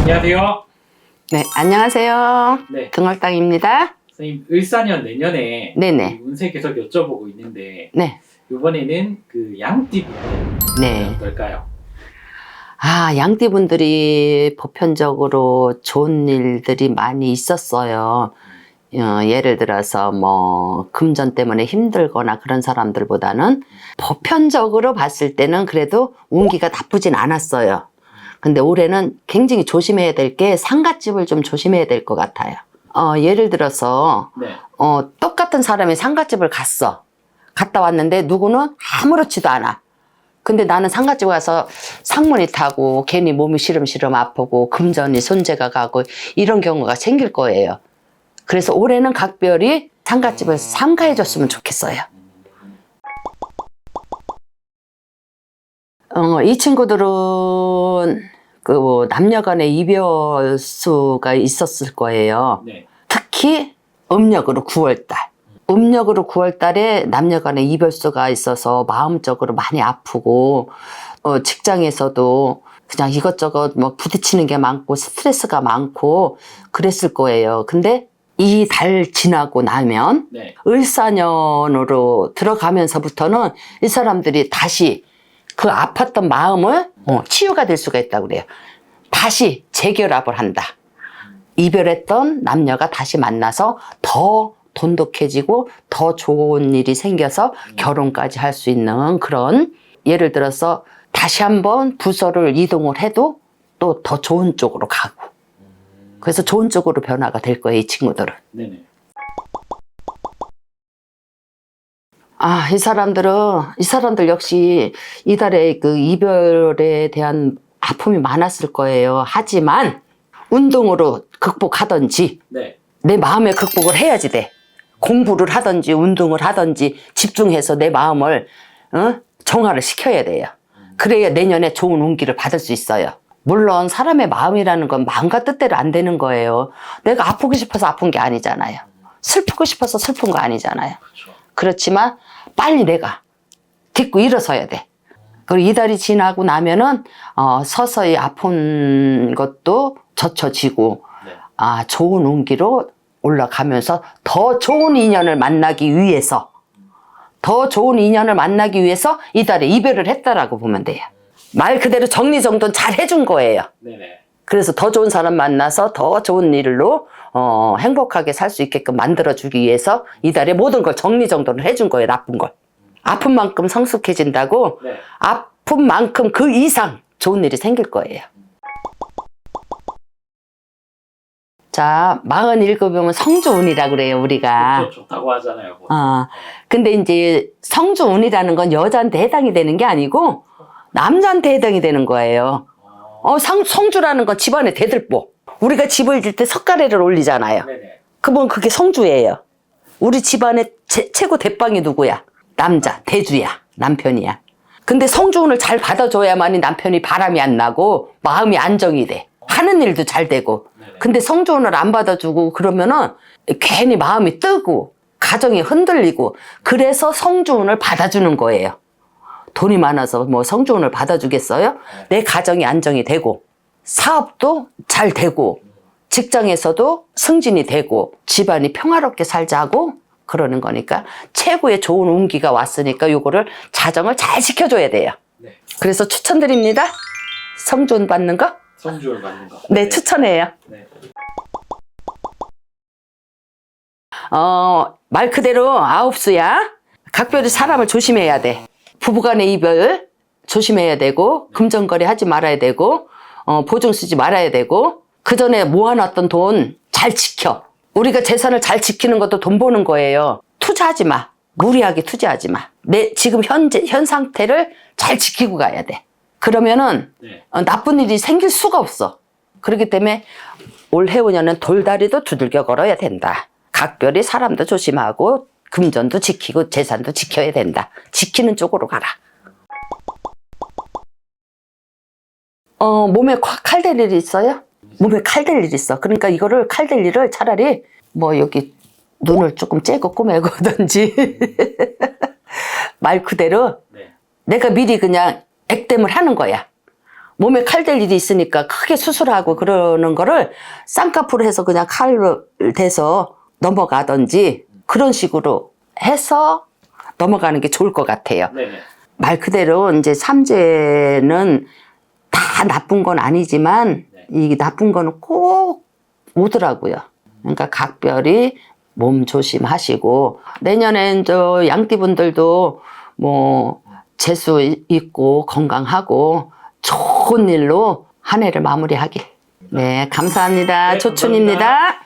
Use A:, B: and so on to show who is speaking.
A: 안녕하세요.
B: 네, 안녕하세요.
A: 네,
B: 등월당입니다.
A: 선생님 을사년 내년에
B: 네네.
A: 그 운세 계속 여쭤보고 있는데
B: 네,
A: 이번에는 그 양띠
B: 네.
A: 어떨까요?
B: 아, 양띠분들이 보편적으로 좋은 일들이 많이 있었어요. 어, 예를 들어서 뭐 금전 때문에 힘들거나 그런 사람들보다는 보편적으로 봤을 때는 그래도 운기가 나쁘진 않았어요. 근데 올해는 굉장히 조심해야 될 게 상갓집을 좀 조심해야 될 것 같아요. 어, 예를 들어서
A: 네,
B: 어, 똑같은 사람이 상갓집을 갔어. 갔다 왔는데 누구는 아무렇지도 않아. 근데 나는 상갓집 가서 상문이 타고 괜히 몸이 시름시름 아프고 금전이 손재가 가고 이런 경우가 생길 거예요. 그래서 올해는 각별히 상갓집을 삼가해 줬으면 좋겠어요. 어, 이 친구들은 그 남녀 간의 이별 수가 있었을 거예요.
A: 네,
B: 특히 음력으로 9월달. 음력으로 9월달에 남녀 간의 이별 수가 있어서 마음적으로 많이 아프고, 어, 직장에서도 그냥 이것저것 뭐 부딪히는 게 많고 스트레스가 많고 그랬을 거예요. 근데 이 달 지나고 나면
A: 네,
B: 을사년으로 들어가면서부터는 이 사람들이 다시 그 아팠던 마음을 어, 치유가 될 수가 있다고 그래요. 다시 재결합을 한다. 이별했던 남녀가 다시 만나서 더 돈독해지고 더 좋은 일이 생겨서 결혼까지 할 수 있는 그런 예를 들어서 다시 한번 부서를 이동을 해도 또 더 좋은 쪽으로 가고 그래서 좋은 쪽으로 변화가 될 거예요, 이 친구들은.
A: 네네.
B: 아, 이 사람들은, 이 사람들 역시 이달에 그 이별에 대한 아픔이 많았을 거예요. 하지만, 운동으로 극복하든지,
A: 네,
B: 내 마음의 극복을 해야지 돼. 공부를 하든지, 운동을 하든지, 집중해서 내 마음을, 어? 정화를 시켜야 돼요. 그래야 내년에 좋은 운기를 받을 수 있어요. 물론, 사람의 마음이라는 건 마음과 뜻대로 안 되는 거예요. 내가 아프고 싶어서 아픈 게 아니잖아요. 슬프고 싶어서 슬픈 거 아니잖아요.
A: 그렇죠.
B: 그렇지만 빨리 내가 딛고 일어서야 돼. 그리고 이달이 지나고 나면은 어, 서서히 아픈 것도 젖혀지고
A: 네,
B: 아 좋은 운기로 올라가면서 더 좋은 인연을 만나기 위해서 더 좋은 인연을 만나기 위해서 이달에 이별을 했다라고 보면 돼요. 말 그대로 정리정돈 잘 해준 거예요.
A: 네네.
B: 그래서 더 좋은 사람 만나서 더 좋은 일로 어, 행복하게 살 수 있게끔 만들어주기 위해서 이달에 모든 걸 정리정돈을 해준 거예요, 나쁜 걸. 아픈 만큼 성숙해진다고
A: 네,
B: 아픈 만큼 그 이상 좋은 일이 생길 거예요. 자, 47이면 성주운이라 그래요, 우리가.
A: 그렇죠. 좋다고 하잖아요. 뭐.
B: 어, 근데 이제 성주운이라는 건 여자한테 해당이 되는 게 아니고 남자한테 해당이 되는 거예요.
A: 어,
B: 어, 성, 성주라는 건 집안의 대들보. 우리가 집을 질 때 석가래를 올리잖아요.
A: 네네.
B: 그건 그게 성주예요. 우리 집안의 제- 최고 대빵이 누구야? 남자, 대주야. 남편이야. 근데 성주운을 잘 받아줘야만이 남편이 바람이 안 나고 마음이 안정이 돼. 하는 일도 잘 되고. 근데 성주운을 안 받아주고 그러면은 괜히 마음이 뜨고 가정이 흔들리고 그래서 성주운을 받아주는 거예요. 돈이 많아서 뭐 성주운을 받아주겠어요? 내 가정이 안정이 되고 사업도 잘 되고 직장에서도 승진이 되고 집안이 평화롭게 살자고 그러는 거니까 최고의 좋은 운기가 왔으니까 요거를 자정을 잘 지켜줘야 돼요.
A: 네.
B: 그래서 추천드립니다. 성주운 받는 거?
A: 성주를 받는 거.
B: 네, 추천해요.
A: 네.
B: 어, 말 그대로 아홉 수야. 각별히 사람을 조심해야 돼. 부부간의 이별 조심해야 되고, 금전거래 하지 말아야 되고, 어, 보증 쓰지 말아야 되고, 그 전에 모아놨던 돈 잘 지켜. 우리가 재산을 잘 지키는 것도 돈 버는 거예요. 투자하지 마. 무리하게 투자하지 마. 내 지금 현재, 현 상태를 잘 지키고 가야 돼. 그러면은
A: 네.
B: 어, 나쁜 일이 생길 수가 없어. 그렇기 때문에 올 해운년은 돌다리도 두들겨 걸어야 된다. 각별히 사람도 조심하고 금전도 지키고 재산도 지켜야 된다. 지키는 쪽으로 가라. 어, 몸에 칼 될일 있어요? 몸에 칼 될일 있어. 그러니까 이거를 칼 될 일을 차라리 뭐 여기 눈을 조금 째고 꼬매고든지 말 그대로
A: 네.
B: 내가 미리 그냥 액땜을 하는 거야. 몸에 칼 될 일이 있으니까 크게 수술하고 그러는 거를 쌍꺼풀 해서 그냥 칼로 대서 넘어가든지 그런 식으로 해서 넘어가는 게 좋을 것 같아요.
A: 네네.
B: 말 그대로 이제 삼재는 다 나쁜 건 아니지만
A: 네.
B: 이 나쁜 거는 꼭 오더라고요. 그러니까 각별히 몸 조심하시고 내년엔 저 양띠분들도 뭐 재수 있고 건강하고 좋은 일로 한 해를 마무리하길. 네, 감사합니다.
A: 네,
B: 조춘입니다.